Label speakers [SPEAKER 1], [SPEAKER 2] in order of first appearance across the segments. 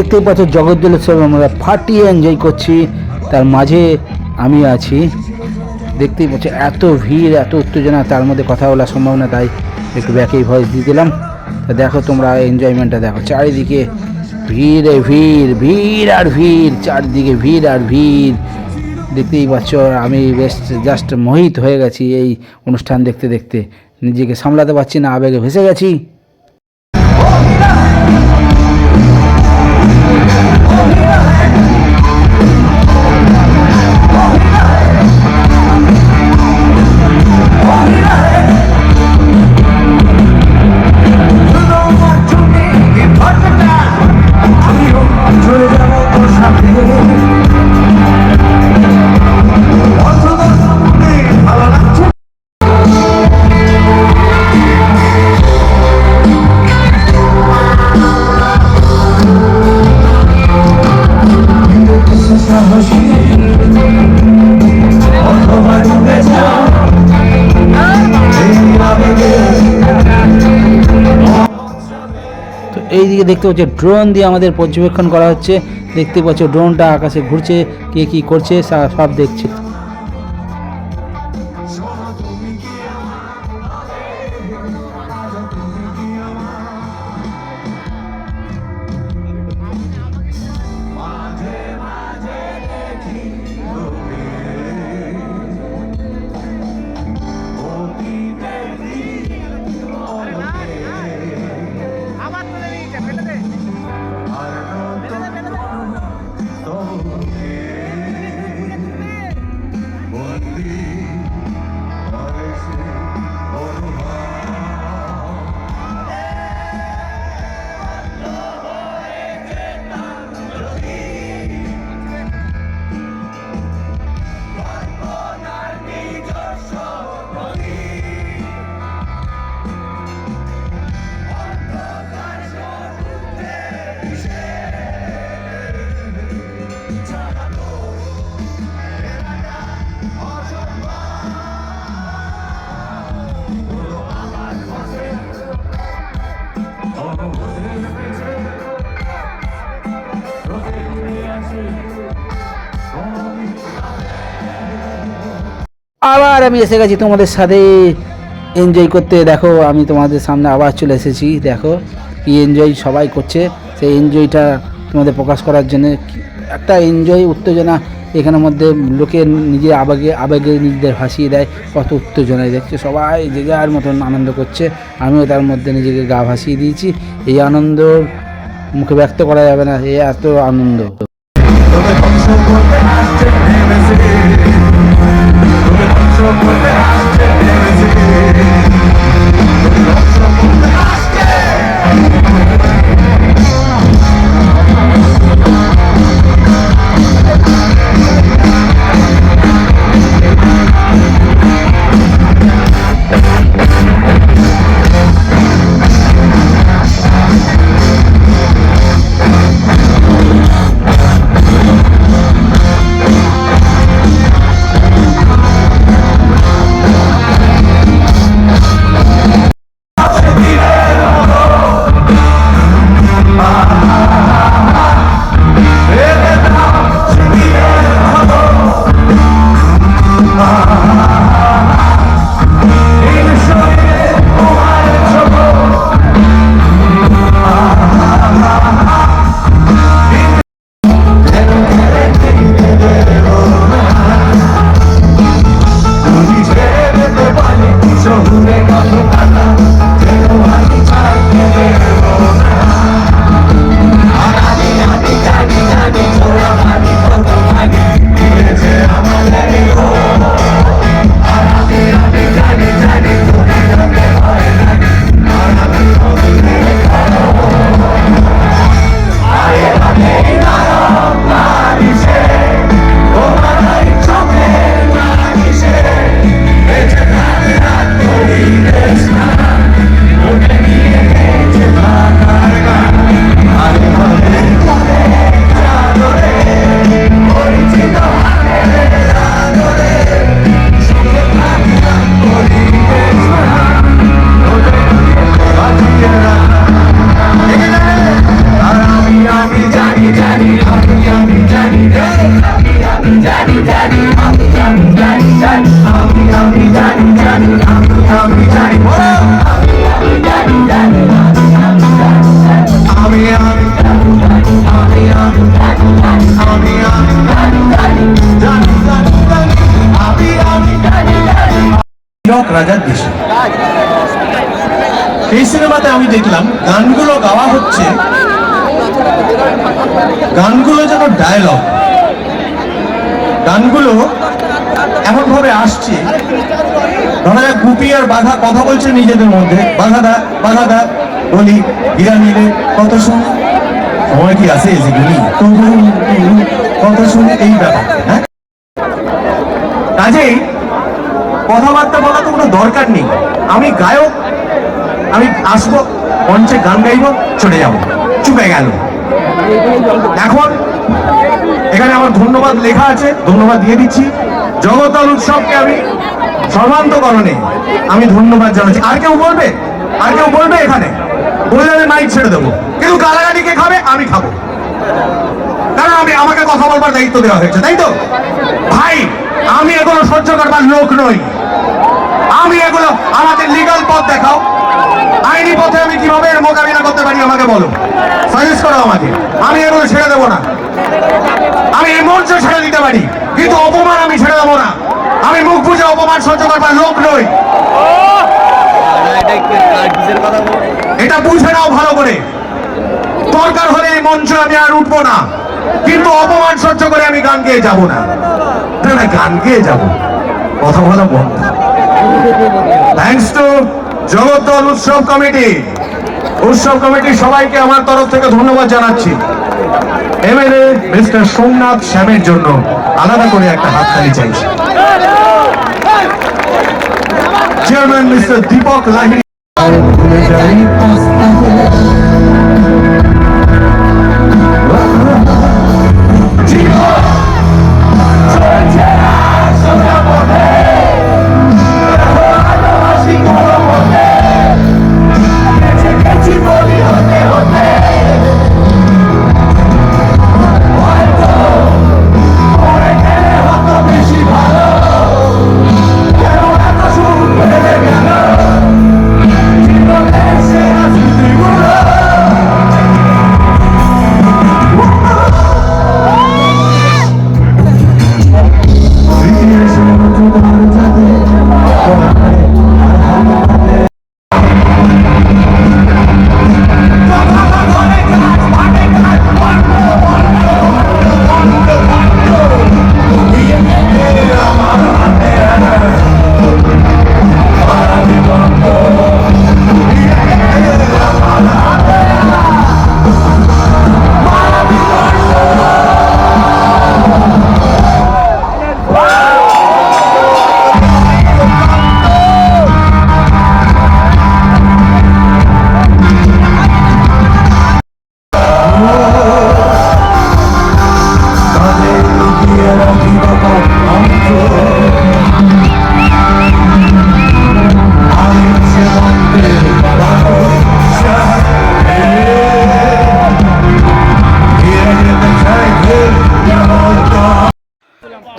[SPEAKER 1] দেখতেই পাচ্ছ জগদ্দল উৎসব আমরা ফাটিয়ে এনজয় করছি। তার মাঝে আমি আছি। দেখতেই পাচ্ছ, এত ভিড়, এত উত্তেজনা, তার মধ্যে কথা বলা সম্ভব না তাই একটু ব্যাকেই ভয়েস দিয়ে দিলাম। তা দেখো তোমরা এনজয়মেন্টটা দেখো। চারিদিকে ভিড়ে ভিড় ভিড় আর ভিড়, চারিদিকে ভিড় আর ভিড়। দেখতেই পাচ্ছ, আমি বেশ জাস্ট মোহিত হয়ে গেছি এই অনুষ্ঠান দেখতে দেখতে। নিজেকে সামলাতে পারছি না, আবেগে ভেসে গেছি। তো এইদিকে দেখতে পাচ্ছ ড্রোন দিয়ে আমাদের পর্যবেক্ষণ করা হচ্ছে। দেখতে পাচ্ছ ড্রোনটা আকাশে ঘুরছে, কে কি করছে সব দেখছে।
[SPEAKER 2] আবার
[SPEAKER 1] আমি এসে গেছি তোমাদের সাথে। এনজয় করতে। দেখো, আমি তোমাদের সামনে আবার চলে এসেছি। দেখো, কি এনজয় সবাই করছে। সেই এনজয়টা তোমাদের প্রকাশ করার জন্য একটা এনজয় উত্তেজনা এখানের মধ্যে লোকে নিজের আবেগে আবেগে নিজেদের ভাসিয়ে দেয়। কত উত্তেজনায় দেখছে সবাই যে যার মতন আনন্দ করছে, আমিও তার মধ্যে নিজেকে গা ভাসিয়ে দিয়েছি। এই আনন্দ মুখে ব্যক্ত করা যাবে না, এ এত আনন্দ।
[SPEAKER 3] রাজার দেশে। এই সিনেমাতে আমি দেখলাম, গানগুলো গাওয়া হচ্ছে, গানগুলো যেন ডায়লগ গানগুলো এমন ভাবে আসছে, ধরা যাক গুপি আর বাঘা কথা বলছে নিজেদের মধ্যে। বাঘা দা দা, বলি বিরানি রে কত শুন? সময় কি আছে যে গুলি তবু তবু, কত শুনে? এই ব্যাপার হ্যাঁ? কাজেই কথাবার্তা বলা তো কোনো দরকার নেই। আমি গায়ক, আমি আসব, মঞ্চে গান গাইবো, চলে যাব। চুপে গেল। এখন এখানে আমার ধন্যবাদ লেখা আছে, ধন্যবাদ দিয়ে দিচ্ছি। জগতাল উৎসবকে আমি সর্বান্তকরণে আমি ধন্যবাদ জানাচ্ছি। আর কেউ বলবে? আর কেউ বলবে এখানে? বলে আমি মাইক ছেড়ে দেবো। কিন্তু গালাগালি কে খাবে? আমি খাব। কারণ আমি, আমাকে কথা বলবার দায়িত্ব দেওয়া হয়েছে, তাই তো? ভাই, আমি এখনও সহ্য করবার লোক নই। আমি এগুলো আমাদের লিগাল পথ দেখাও। আইনি পথে আমি কীভাবে এর মোকাবিলা করতে পারি আমাকে বলো। সাজেস্ট করো আমাকে। আমি এগুলো ছেড়ে দেবো না। আমি এই মঞ্চ ছেড়ে দিতে পারি। কিন্তু অপমান আমি ছেড়ে দেবো না। আমি মুখ বুঝে অপমান সহ্য করবার লোক নই। এটা বুঝে নাও ভালো করে। দরকার হলে এই মঞ্চে আমি আর উঠবো না। কিন্তু অপমান সহ্য করে আমি গান গেয়ে যাব না। না, গান গেয়ে যাব। কথা বলা বন্ধ। থ্যাংকস টু জগদ্দল উৎসব কমিটি, উৎসব কমিটির সবাইকে আমার তরফ থেকে ধন্যবাদ জানাচ্ছি। এমএলএ মিস্টার সোমনাথ শ্যামের জন্য আলাদা করে একটা হাততালি চাইছি। Chairman mister Deepak Lahiri.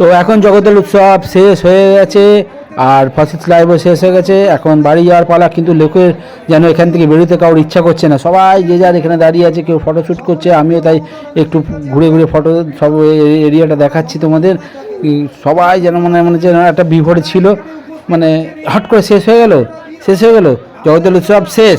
[SPEAKER 1] তো এখন জগতের উৎসব শেষ হয়ে গেছে, আর ফসিলস লাইভও শেষ হয়ে গেছে। এখন বাড়ি যাওয়ার পালা, কিন্তু লোকের যেন এখান থেকে বেরোতে কারোর ইচ্ছা করছে না। সবাই যে যার এখানে দাঁড়িয়ে আছে, কেউ ফটোশ্যুট করছে, আমিও তাই একটু ঘুরে ঘুরে ফটো সব এরিয়াটা দেখাচ্ছি তোমাদের। সবাই যেন মানে মনে যেন একটা বিভোরে ছিল। মানে হট করে শেষ হয়ে গেল, শেষ হয়ে গেল। জগতের উৎসব শেষ।